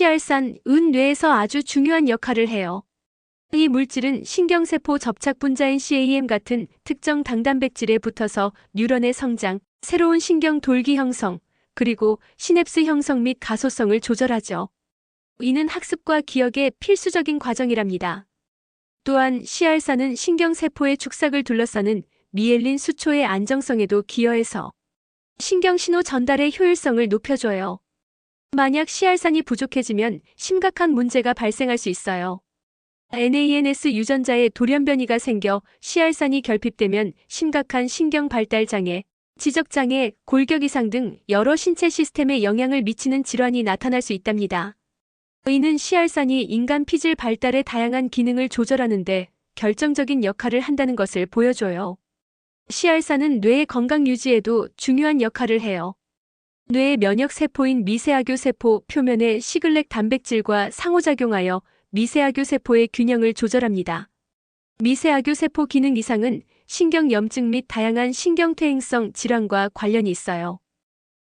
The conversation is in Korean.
시알산, 은 뇌에서 아주 중요한 역할을 해요. 이 물질은 신경세포 접착 분자인 CAM 같은 특정 당단백질에 붙어서 뉴런의 성장, 새로운 신경 돌기 형성, 그리고 시냅스 형성 및 가소성을 조절하죠. 이는 학습과 기억의 필수적인 과정이랍니다. 또한 시알산은 신경세포의 축삭을 둘러싸는 미엘린 수초의 안정성에도 기여해서 신경신호 전달의 효율성을 높여줘요. 만약 시알산이 부족해지면 심각한 문제가 발생할 수 있어요. NANS 유전자에 돌연변이가 생겨 시알산이 결핍되면 심각한 신경 발달 장애, 지적 장애, 골격 이상 등 여러 신체 시스템에 영향을 미치는 질환이 나타날 수 있답니다. 이는 시알산이 인간 피질 발달의 다양한 기능을 조절하는데 결정적인 역할을 한다는 것을 보여줘요. 시알산은 뇌의 건강 유지에도 중요한 역할을 해요. 뇌의 면역 세포인 미세아교 세포 표면의 시글렉 단백질과 상호작용하여 미세아교 세포의 균형을 조절합니다. 미세아교 세포 기능 이상은 신경염증 및 다양한 신경퇴행성 질환과 관련이 있어요.